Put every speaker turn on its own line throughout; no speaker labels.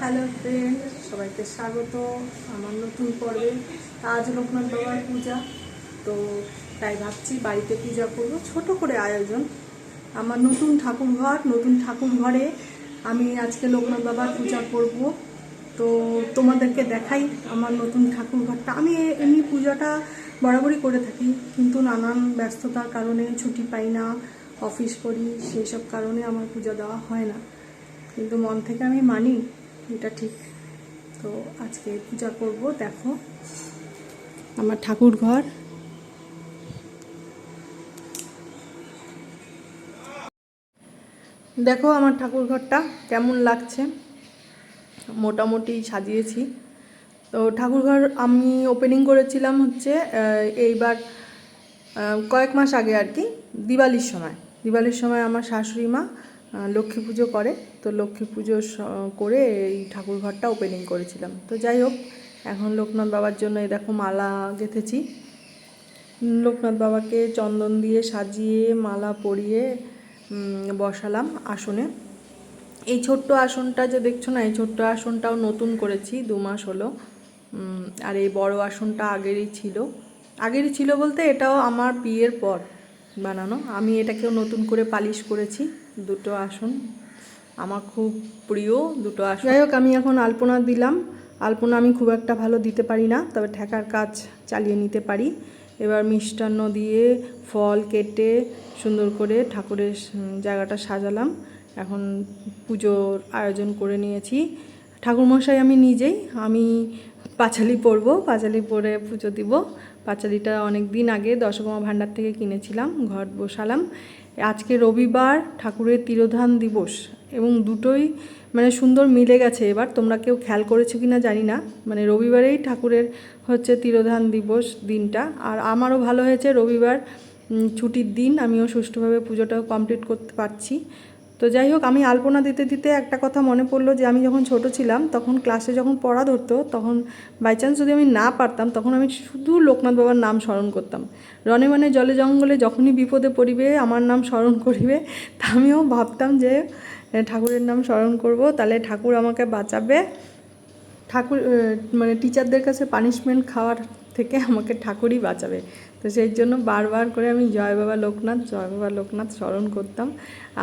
Hello friend সবাইকে স্বাগত আমার নতুন পর্বে। আজ লোকনাথ বাবার পূজা। তো তাই ভাবছি বাড়িতে পূজা করব। ছোট করে আয়োজন। আমার নতুন ঠাকুর ঘর, নতুন ঠাকুর ঘরে আমি আজকে লোকনাথ বাবার পূজা করব। তো তোমাদেরকে দেখাই আমার নতুন ঠাকুর ঘরটা। আমি এমনি পূজাটা বরাবরই করে থাকি, কিন্তু নানান ব্যস্ততার কারণে ছুটি পাই না, অফিস করি সেই সব কারণে আমার পূজা দেওয়া হয় না। কিন্তু মন থেকে আমি মানি এটা ঠিক। তো আজকে পূজা করব, দেখো। আমার ঠাকুর ঘর। দেখো আমার ঠাকুর ঘরটা কেমন লাগছে। মোটামুটি সাজিয়েছি। তো ঠাকুর ঘর আমি ওপেনিং করেছিলাম হচ্ছে এইবার কয়েক মাস আগে আর কি, দিওয়ালির সময়। দিওয়ালির সময় আমার শাশুড়ি মা লক্ষ্মী পুজো করে। তো লক্ষ্মী পুজো করে এই ঠাকুর ঘরটা ওপেনিং করেছিলাম। তো যাই হোক, এখন লোকনাথ বাবার জন্য দেখো মালা গেঁথেছি। লোকনাথ বাবাকে চন্দন দিয়ে সাজিয়ে, মালা পরিয়ে বসালাম আসনে। এই ছোট্ট আসনটা যে দেখছ না, এই ছোট্ট আসনটাও নতুন করেছি, দু মাস হলো। আর এই বড় আসনটা আগেরই ছিল। আগেরই ছিল বলতে এটাও আমার বিয়ের পর বানানো। আমি এটাকেও নতুন করে পালিশ করেছি। দুটো আসন। আমার খুব প্রিয় দুটো আসন। যাই হোক, আমি এখন আলপনা দিলাম। আলপনা আমি খুব একটা ভালো দিতে পারি না, তবে ঠেকার কাজ চালিয়ে নিতে পারি। এবার মিষ্টান্ন দিয়ে ফল কেটে সুন্দর করে ঠাকুরের জায়গাটা সাজালাম। এখন পুজোর আয়োজন করে নিয়েছি। ঠাকুরমশাই আমি নিজেই, আমি পাঁচালি পরবো, পাঁচালি পরে পুজো দিব। পাঁচালিটা অনেক দিন আগে দশকমা ভাণ্ডার থেকে কিনেছিলাম, ঘর বসালাম। আজকে রবিবার ঠাকুরের তিরোধান দিবস এবং দুটোই মানে সুন্দর মিলে গেছে এবার। তোমরা কেউ খেয়াল করেছ কি না জানি না। মানে রবিবারেই ঠাকুরের হচ্ছে তিরোধান দিবস দিনটা। আর আমারও ভালো হয়েছে রবিবার ছুটির দিন। আমিও সুষ্ঠুভাবে পুজোটাও কমপ্লিট করতে পারছি। তো যাই হোক, আমি আলপনা দিতে দিতে একটা কথা মনে পড়ল যে আমি যখন ছোট ছিলাম, তখন ক্লাসে যখন পড়া ধরতো, তখন বাই চান্স যদি আমি না পারতাম, তখন আমি শুধু লোকনাথ বাবার নাম স্মরণ করতাম। রনে মানে জলে জঙ্গলে যখনই বিপদে পড়িবে, আমার নাম স্মরণ করিবে, তা আমিও ভাবতাম যে ঠাকুরের নাম স্মরণ করব, তাহলে ঠাকুর আমাকে বাঁচাবে। ঠাকুর মানে টিচারদের কাছে পানিশমেন্ট খাওয়ার থেকে আমাকে ঠাকুরই বাঁচাবে। তো সেই জন্য বারবার করে আমি জয় বাবা লোকনাথ, জয় বাবা লোকনাথ স্মরণ করতাম।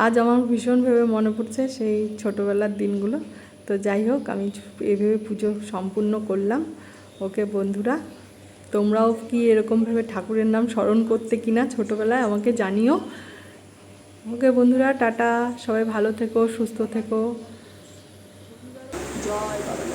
আজ আমার ভীষণভাবে মনে পড়ছে সেই ছোটোবেলার দিনগুলো। তো যাই হোক, আমি এইভাবে পুজো সম্পূর্ণ করলাম। ওকে বন্ধুরা, তোমরাও কি এরকমভাবে ঠাকুরের নাম স্মরণ করতে কিনা ছোটোবেলায় আমাকে জানিও। ওকে বন্ধুরা, টাটা। সবাই ভালো থেকো, সুস্থ থেকো। জয় বাবা।